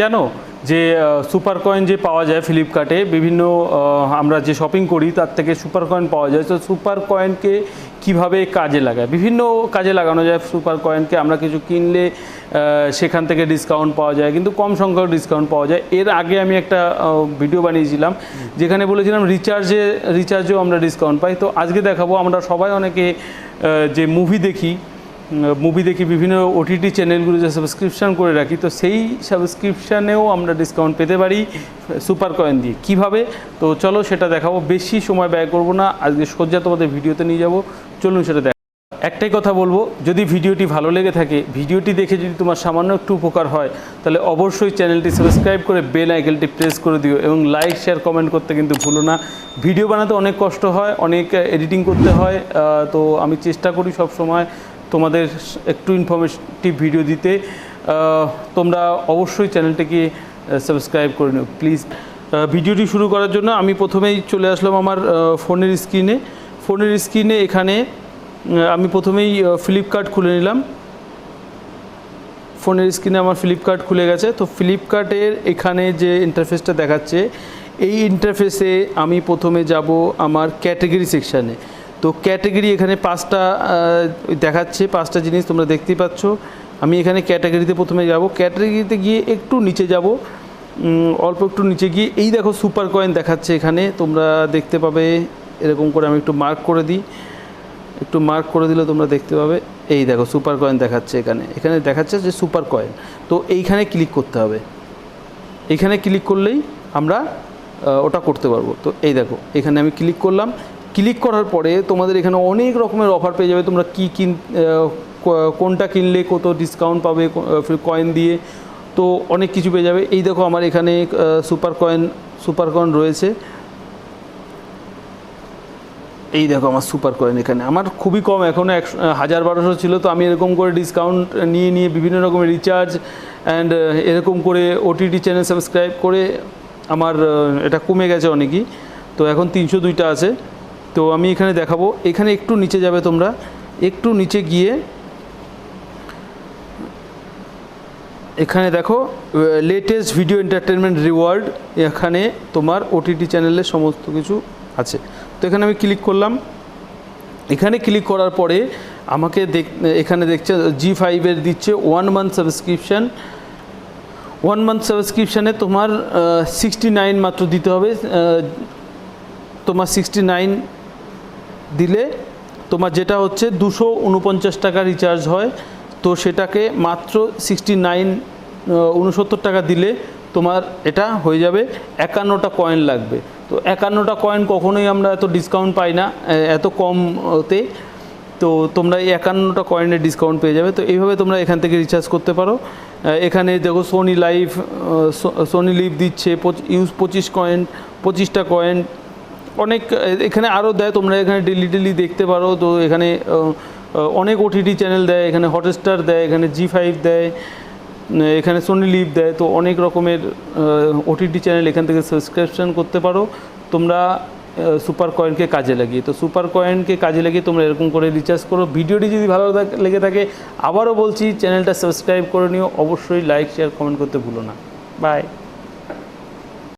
জানো যে super coin যে পাওয়া যায় ফ্লিপকার্টে বিভিন্ন আমরা যে শপিং করি, তার থেকে সুপার কয়েন পাওয়া যায়। তো সুপার কয়েনকে কীভাবে কাজে লাগায়? বিভিন্ন কাজে লাগানো যায় সুপার কয়েনকে আমরা কিছু কিনলে সেখান থেকে ডিসকাউন্ট পাওয়া যায়, কিন্তু কম সংখ্যক ডিসকাউন্ট পাওয়া যায়। এর আগে আমি একটা ভিডিও বানিয়েছিলাম, যেখানে বলেছিলাম রিচার্জে রিচার্জেও আমরা ডিসকাউন্ট পাই। তো আজকে দেখাবো, আমরা সবাই অনেকে যে মুভি দেখি মুভি দেখি বিভিন্ন ওটিটি চ্যানেলগুলো যে সাবস্ক্রিপশন করে রাখি, তো সেই সাবস্ক্রিপশানেও আমরা ডিসকাউন্ট পেতে পারি সুপার কয়েন দিয়ে। কীভাবে? তো চলো সেটা দেখাবো। বেশি সময় ব্যয় করব না। আজকে সজ্জা তোমাদের ভিডিওতে নিয়ে যাব। চলুন সেটা দেখ একটাই কথা বলব, যদি ভিডিওটি ভালো লেগে থাকে, ভিডিওটি দেখে যদি তোমার সামান্য একটু উপকার হয়, তাহলে অবশ্যই চ্যানেলটি সাবস্ক্রাইব করে বেল আইকনটি প্রেস করে দিও এবং লাইক শেয়ার কমেন্ট করতে কিন্তু ভুলো না। ভিডিও বানাতে অনেক কষ্ট হয়, অনেক এডিটিং করতে হয় তো আমি চেষ্টা করি সব সময় তোমাদের একটু ইনফরমেটিভ ভিডিও দিতে তোমরা অবশ্যই চ্যানেলটিকে সাবস্ক্রাইব করে নিও। প্লিজ ভিডিওটি শুরু করার জন্য আমি প্রথমেই চলে আসলাম আমার ফোনের স্ক্রিনে ফোনের স্ক্রিনে এখানে আমি প্রথমেই ফ্লিপকার্ট খুলে নিলাম। ফোনের স্ক্রিনে আমার ফ্লিপকার্ট খুলে গেছে। তো ফ্লিপকার্টের এখানে যে ইন্টারফেসটা দেখাচ্ছে, এই ইন্টারফেসে আমি প্রথমে যাব আমার ক্যাটাগরি সেকশানে তো ক্যাটাগরি এখানে পাঁচটা দেখাচ্ছে, পাঁচটা জিনিস তোমরা দেখতেই পাচ্ছ। আমি এখানে ক্যাটাগরিতে প্রথমে যাব। ক্যাটাগরিতে গিয়ে একটু নিচে যাব। অল্প একটু নিচে গিয়ে এই দেখো সুপার কয়েন দেখাচ্ছে এখানে। তোমরা দেখতে পাবে, এরকম করে আমি একটু মার্ক করে দিই। একটু মার্ক করে দিলে তোমরা দেখতে পাবে। এই দেখো সুপার কয়েন দেখাচ্ছে এখানে। এখানে দেখাচ্ছে যে সুপার কয়েন। তো এইখানে ক্লিক করতে হবে। এখানে ক্লিক করলেই আমরা ওটা করতে পারব। তো এই দেখো, এখানে আমি ক্লিক করলাম। ক্লিক করার পরে তোমাদের এখানে অনেক রকমের অফার পেয়ে যাবে। তোমরা কী কিন কোনটা কিনলে কত ডিসকাউন্ট পাবে কয়েন দিয়ে, তো অনেক কিছু পেয়ে যাবে। এই দেখো আমার এখানে সুপার কয়েন সুপার কয়েন রয়েছে। এই দেখো আমার সুপার কয়েন এখানে। আমার খুবই কম এখনও একশো হাজার বারোশো ছিল, তো আমি এরকম করে ডিসকাউন্ট নিয়ে নিয়ে বিভিন্ন রকমের রিচার্জ অ্যান্ড এরকম করে ওটিটি চ্যানেল সাবস্ক্রাইব করে আমার এটা কমে গেছে অনেকই। তো এখন তিনশো দুইটা আছে। তো আমি এখানে দেখাবো। এখানে একটু নিচে যাবে তোমরা। একটু নিচে গিয়ে এখানে দেখো লেটেস্ট ভিডিও এন্টারটেনমেন্ট রিওয়ার্ড এখানে তোমার ওটিটি চ্যানেলের সমস্ত কিছু আছে। তো এখানে আমি ক্লিক করলাম। এখানে ক্লিক করার পরে আমাকে দেখ, এখানে দেখছে জি ফাইভের দিচ্ছে one month subscription one month সাবস্ক্রিপশানে তোমার সিক্সটি নাইন মাত্র দিতে হবে। তোমার সিক্সটি নাইন দিলে তোমার যেটা হচ্ছে দুশো উনপঞ্চাশ টাকা রিচার্জ হয়। তো সেটাকে মাত্র সিক্সটি নাইন উনসত্তর টাকা দিলে তোমার এটা হয়ে যাবে একান্নটা কয়েন লাগবে। তো একান্নটা কয়েন কখনোই আমরা এত ডিসকাউন্ট পাই না এত কমতে তো। তোমরা এই একান্নটা কয়েনের ডিসকাউন্ট পেয়ে যাবে। তো এইভাবে তোমরা এখান থেকে রিচার্জ করতে পারো। এখানে দেখো সোনি লাইভ সোনি লিভ দিচ্ছে ইউজ পঁচিশ কয়েন পঁচিশটা কয়েন অনেক এখানে আরও দেয়, তোমরা এখানে ডেলি ডেলি দেখতে পারো, তো এখানে অনেক ওটিটি চ্যানেল দেয়, এখানে হটস্টার দেয়, এখানে জি ফাইভ দেয় এখানে সোনি লিভ দেয়, তো অনেক রকমের ওটিটি চ্যানেল এখান থেকে সাবস্ক্রিপশন করতে পারো। তোমরা সুপার কয়েনকে কাজে লাগিয়ে, তো সুপার কয়েনকে কাজে লাগিয়ে তোমরা এরকম করে রিচার্জ করো। ভিডিওটি যদি ভালো লেগে থাকে, আবারও বলছি চ্যানেলটা সাবস্ক্রাইব করে নিও। অবশ্যই লাইক শেয়ার কমেন্ট করতে ভুলো না। বাই